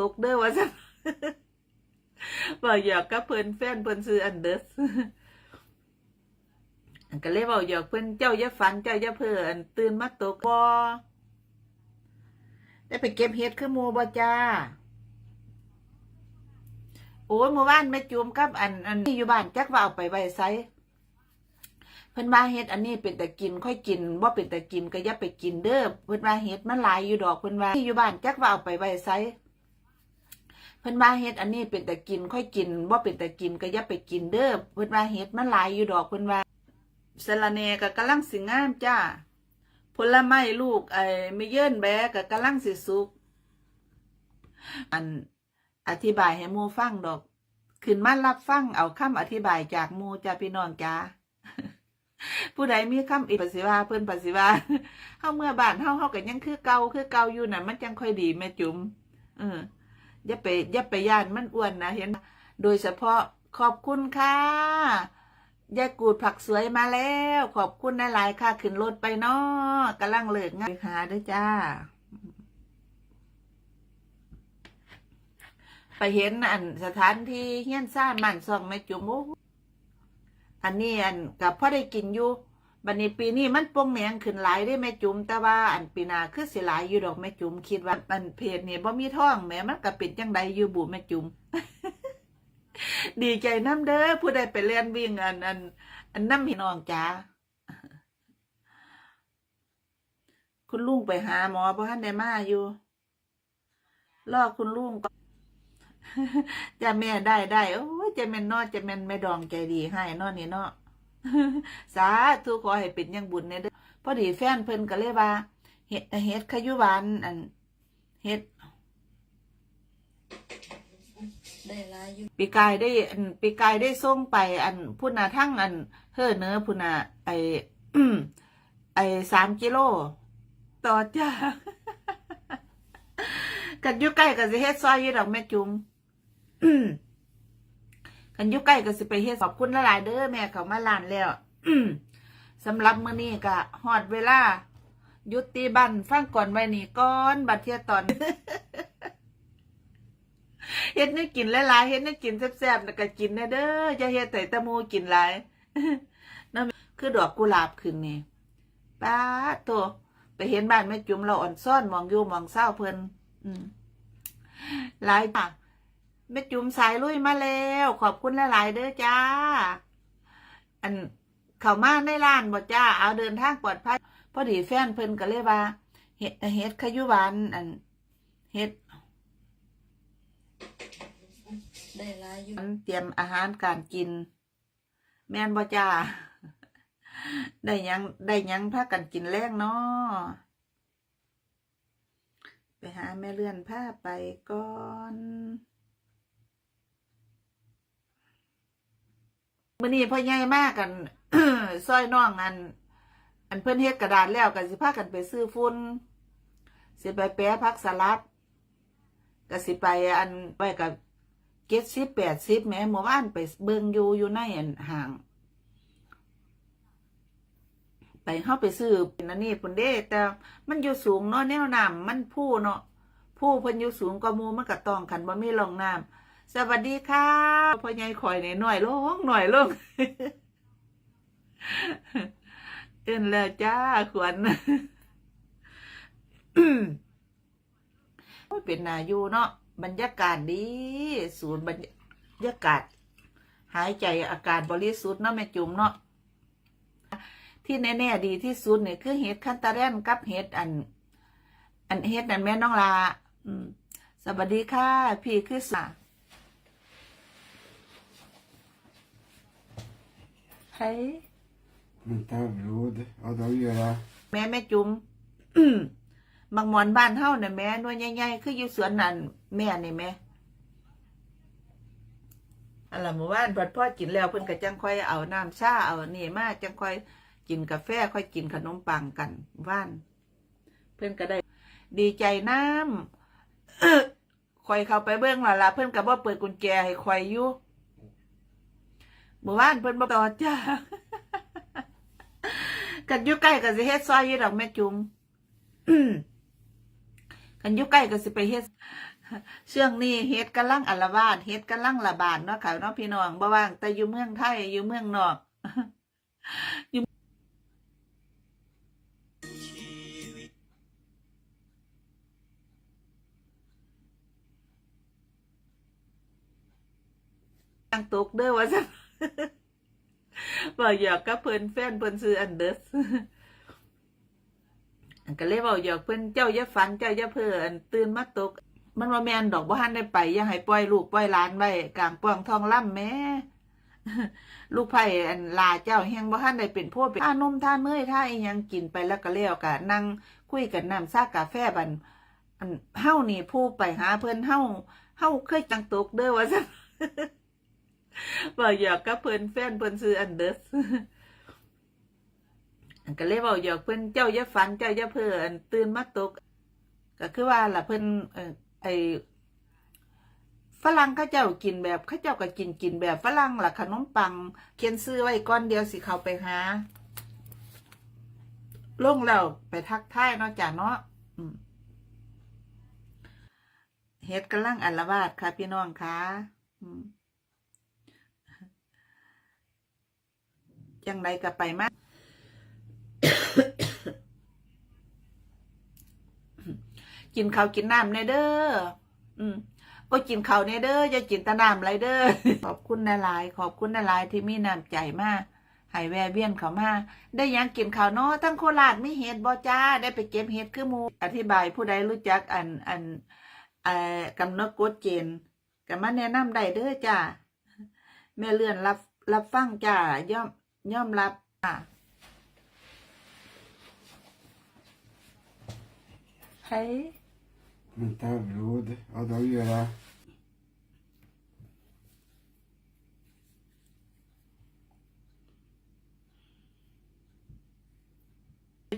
ตกเด้อว่าซั่นบอกหยอกกับเพิ่นแฟนเพิ่นซื้ออันเดอร์สก็เลยบอกหยอกเพิ่นเจ้าอย่าฝันเจ้าอย่าเพ้ออันตื่นมาตกบ่ได้ไปเก็บเห็ดคือหมู่บ่จ้าโอ้ยเมื่อวานแม่จุ่มกับอันอันที่อยู่บ้านจักว่าเอาไปไว้ไสเพิ่นว่าเฮ็ดอันนี้เป็นแต่กินค่อยกินบ่าเป็นแต่กินก็อย่าไปกินเด้อเพิ่นว่าเฮ็ดมันหลายอยู่ดอกเพิ่นว่าที่อยู่บ้านจักว่าเอาไปไว้ไส เพิ่นว่าเฮ็ดอันนี้เป็นแต่กินค่อยกินบ่าเป็นแต่กินก็อย่าไปกินเด้อเพิ่นว่าเฮ็ดมันหลายอยู่ดอกเพิ่นว่าสะระแหน่ก็กำลังสิงามจ้าผลไม้ลูกไอ้ไม่เยินแบก็กำลังสิสุกอันอธิบายให้หมูฟังดอกขึ้นมารับฟังเอาคำอธิบายจากหมูจ้าพี่น้องจ้าผู้ใดมีคำอีกปฏิวาเพิ่นปฏิวาเฮาเมื่อบ้านเฮาเฮาก็ยังคือเก่าคือเก่าอยู่น่ะ มันจังค่อยดีแม่จุ๋มเออ อย่าไปอย่าไปย่านมันอ้วนนะเห็น โดยเฉพาะขอบคุณค่ะยายกูดผักสวยมาแล้ว ขอบคุณหลายๆค่ะ ขึ้นรถไปเนาะกำลังเลิกงานหาด้วยจ้า ไปเห็นอันสถานที่เฮี้ยนซ่านมันซองแม่จุ๋มอันนี้อันกับพ่อได้กินอยู่ บัดนี้ปีนี้มันโป่งแหงขึ้นหลายได้แม่จุ๋มแต่ว่าอันปีนาคือสิหลายอยู่ดอกแม่จุ๋มคิดว่าอันเพจนี่ยบ่มีท้องแหม่มันก็เป็นจังใดอยู่บุแม่จุ๋มดีใจน้ำเด้อผู้ใดไปเรียนวิ่งอันอันอันน้ำพี่น้องจ้าคุณลุงไปหาหมอเพราะท่านได้มาอยู่รอคุณลุงก็จะแม่ได้ได้โอ้ยจะแม่นนอจะแม่นไม่ดองใจดีให้นอนี่เนาะ สาธุขอให้เป็นอยังบุญเนี่ยเด้อพอดีแฟนเพิ่นก็เลยว่าเฮ็ดเฮ็ดขยุหวานอันเฮ็ดได้หลายอยู่ปีกายได้อันปีกายได้ส่งไป อันพุ่นน่ะทั้งอันเฮ้อเนื้อพุ่นน่ะไอไอสามกิโล ต่อจ้ากันอยู่ใกล้ก็สิเฮ็ดซอยอยู่ดอกแม่จุ๋ม กันยู่ใกล้ก็สิไปเฮ็ดขอบคุณหลายๆเด้อแม่เขามาลานแล้วสำหรับมื้อนี้ก็ฮอดเวลายุติบันฟังก่อนไว้นี่ก่อนบัดเทียตอนเฮ็ดให้กินหลายๆเฮ็ดให้กินแซ่บๆแล้วก็กินแน่เด้ออย่าเฮ็ดแต่ตะมูกินหลายนั่นคือดอกกุหลาบขึ้นนี่ป้าดโตไปเห็นบ้านแม่จุ๋มเราอ่อนซ่อนมองอยู่มองเศร้าเพิ่นหลายปาก แม่จุ๋มสายลุยมาแล้ว ขอบคุณหลาย ๆ เด้อจ้า อันเข้ามาในร้านบ่จ้า เอาเดินทางปลอดภัยพอดีแฟนเพิ่นก็เลยว่าเฮ็ดเฮ็ดขยุหวานอันเฮ็ดได้หลายอยู่เตรียมอาหารการกิน แม่นบ่จ้า ได้ยังได้ยังพากันกินแรงเนาะไปหาแม่เลื่อนผ้าไปก่อน มื้อนี้พ่อใหญ่มากกันซอยน้องอัน อันเพิ่อนเฮ็ดกระดาษแล้วกันสิพากันไปซื้อฝุ่นสิไปแปะผักสลัดก็สิไปอันไปกับเจ็ดสิบแปดสิบแหม่เมื่อวานไปเบิ่งอยู่อยู่ในอันห้าง ไปเข้าไปซื้อเป็นอันนี้พุ่นเด้ แต่มันอยู่สูงเนาะแนวน้ำมันผู้เนาะผู้พิ่นอยู่สูงกว่ามูมันก็ต้องขันบ่มีร่องน้ำ สวัสดีค่ะพ่อใหญ่ข่อยนี่หน่อยลงหน่อยลงเอินแล้วจ้าขวัญโอ้ยเป็นนาอยู่เนาะบรรยากาศดี ศูนย์บรรยากาศ หายใจอากาศบริสุทธิ์เนาะแม่จุ๋มเนาะที่แน่ๆดีที่สุดเนี่ยคือเห็ดคันตาแรนกับเห็ดอัน อันเห็ดนั่นแม่น้องลาสวัสดีค่ะ พี่คือสา ใคร Vänta, blod. Ja, det har att göra. แม่แม่จุ๋มบางหมอนบ้านเฮาเนี่ยแม่หน่วยใหญ่ๆคืออยู่สวนนั่นแม่นี่แม่อันละเมื่อวานพอพ่อกินแล้วเพิ่นก็จังค่อยเอาน้ำชาเอานี่มาจังค่อยกินกาแฟค่อยกินขนมปังกันว่าน เพิ่นก็ได้ ดีใจน้ำค่อยเข้าไปเบิ่งและล่ะเพิ่นก็บ่เปิดกุญแจให้ค่อยอยู่ เมื่อวานเพิ่นบ่ต่อจ้ากันอยู่ใกล้ก็สิเฮ็ดซอยอยู่ดอกแม่จุ๋มกันอยู่ใกล้ก็สิไปเฮ็ดช่วงนี้เฮ็ดกำลังอละวาดเฮ็ดกำลังระบาดเนาะค่ะเนาะพี่น้องบ่ว่างแต่อยู่เมืองไทยอยู่เมืองนอกอยู่ตั้งตกเด้อว่าซั่น บ่อยากกับเพิ่นแฟนเพิ่นซื้ออันเดอสอันก็เลยเว้าหยอกเพิ่นเจ้าอย่าฝันเจ้าอย่าเพ้ออันตื่นมาตก มันว่าแมนดอกบ่ทันได้ไปย่าให้ปล่อยลูกปล่อยหลานไว้กลางป่องทองล่ำแม่ลูกไผ่อันลาเจ้าแฮงบ่ทันได้เป็นพวกเป็นท่านมท่านเมื่อยท่าอียังกินไปแล้วก็แล้วก็นั่งคุยกันน้ำซากกาแฟบันอันเฮานี่ผู้ไปหาเพิ่นเฮาเฮาเคยจังตกเด้อว่าซั่น บ่อยากกับเพิ่นแฟนเพิ่นซื้ออันเดอสอันก็เลยเว้าหยอกเพิ่นเจ้าย่าฝันเจ้าย่าเพ้ออันตื่นมาตก ก็คือว่าล่ะเพิ่นเอ่อไอฝรั่งเขาเจ้ากินแบบเขาเจ้าก็กินกินแบบฝรั่งล่ะขนมปัง เขียนซื้อไว้ก้อนเดียวสิเขาไปหาลงแล้วไปทักทายเนาะจ้ะเนาะเฮ็ดกำลังอัลวาดค่ะพี่น้องค่ะอืม จังไดก็ไปมากินข้าวกินน้ำในเด้อ อืมก็กินข้าวในเด้ออย่ากินตะน้ำไรเด้อ ขอบคุณนหลาย ขอบคุณนหลายที่มีน้ำใจมากให้แวเวียนเขามา ได้ยังกินข้าวเนาะทั้งโคราชมีเห็ดบ่จ้า ได้ไปเก็บเห็ดคือมู อธิบายผู้ใดรู้จักอันอันอ่กำหนดกฎเกณฑ์ก็มาแนะนำได้เด้อจ้าแม่เลื่อนรับรับฟังจ้าย่อม ย่อมรับอะเฮ้ย Vänta, blod. Ja, då gör jag.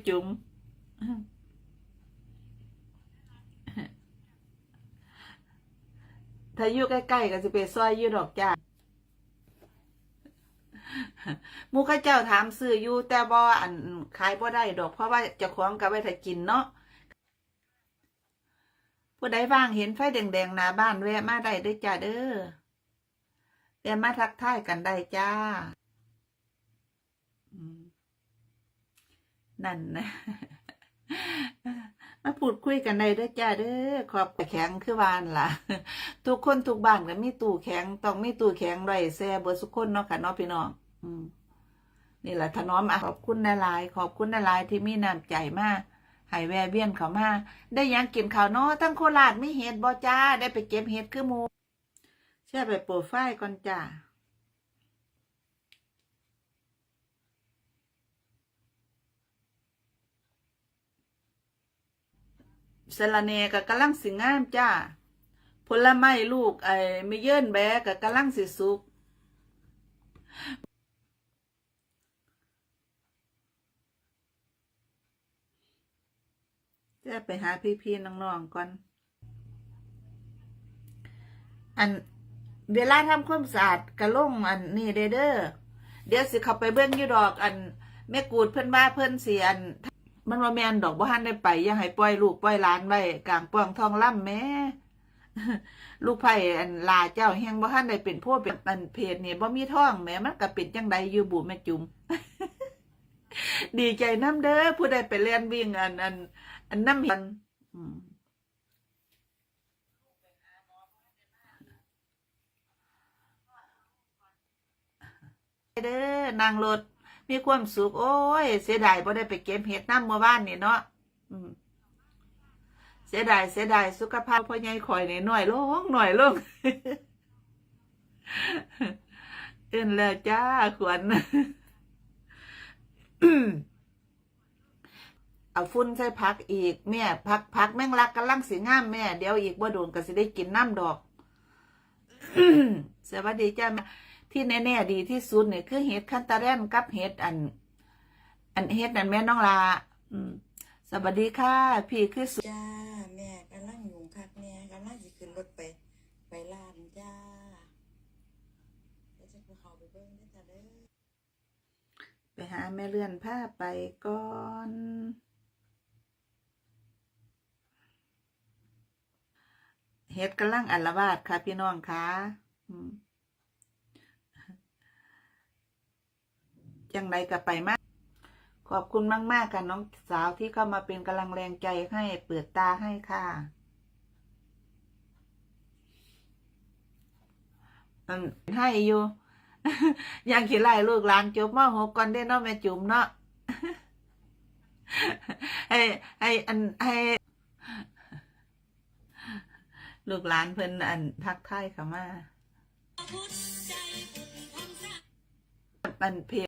จุ๋มถ้าอยู่ใกล้ๆก็จะไปซอยอยู่ดอกจ้าห มูข้าเจ้าถามซื้ออยู่แต่บ่อันขายบ่ได้ดอก เพราะว่าเจ้าของก็ไว้ถ้ากินเนาะผู้ใดว่างเห็นไฟแดงๆหน้าบ้านแวะมาได้ด้อจ้าเด้อแวะมาทักทายกันได้จ้านั่นนะมาพูดคุยกันได้ด้อจ้าเด้อขอบแข็งคือวานล่ะ ทุกคนทุกบ้านก็มีตู้แข็งต้องมีตู้แข็งไว้แซ่เบิดทุกคนเนาะค่ะเนาะพี่น้อง นี่แหละถนอมอะขอบคุณนหลายขอบคุณนหลายที่มีน้ำใจมากให้แวเวียนเขามาได้ยังกินข้าวเนาะทั้งโคราชมีเห็ดบ่จ้า ได้ไปเก็บเห็ดคือมูแช่ไปโปรไฟล์ก่อนจ้าสะระเนกับกำลังสิงามจ้า ผลไม้ลูกไอ้ไม่เยินแบกับกำลังสิสุก จะไปหาพี่ๆน้องๆก่อน อันเวลาทำความสะอาดกระลงอันนี่เด้อเด้อเดี๋ยวสิเขาไปเบิ่งยู่ดอกอันแม่กูดเพิ่อนว่าเพิ่อนเสิอันมันว่าแมนดอกบ่ทันได้ไปย่าให้ปล่อยลูกปล่อยหลานไว้กลางป่องทองล่ำแม่ลูกไผ่อันลาเจ้าแฮงบ่ทันได้เป็นพวกเป็นอันเพจนี่ยบ่มีท้องแม่มันก็เป็นจังใดอยู่บุแม่จุ๋มดีใจน้ำเด้อผู้ใดไปเรียนวิ่งอันอัน อันน้ำเห็นเด้อนางรถมีความสุขโอ้ย เสียดายบ่ได้ไปเก็บเห็ดน้ำเมื่อวานนี่เนาะเสียดายเสียดายสุขภาพพ่อใหญ่ข่อยนี่หน่อยลงหน่อยลงเอื่นแล้วจ้าขวัญ เอาฟุ้นใส่พักอีกแม่พักพักแม่งรักกำลังสีงามแม่เดี๋ยวอีกบ่โดนก็สิได้กินน้ำดอกสวัสดีจ้าแม่ที่แน่ๆดีที่สุดเนี่ยคือเห็ดคันตาแรนกับเห็ดอัน อันเห็ดนั่นแม่น้องลาอืมสวัสดีค่ะ พี่คือสุจ้าแม่กำลังอยู่คักแม่กำลังสิขึ้นรถไป ไปลานจ้าเดี๋ยวจะไปเขาไปเบิ่งได้อจ้าเด้อไปหาแม่เลื่อนผ้าไปก่อน เฮ็ดกำลังอัลวาดค่ะ พี่น้องค่ะอืมจังไรก็ไปมาก ขอบคุณมาก ๆ ค่ะน้องสาวที่เข้ามาเป็นกำลังแรงใจให้เปิดตาให้ค่ะให้อยู่ ยังขีไล่ลูกหลานจบมหกก่อนได้เนาะแม่จุ๋มเนาะให้ให้อันให้ ลูกหลานเพิ่นอันทักทายเขามาอันเพ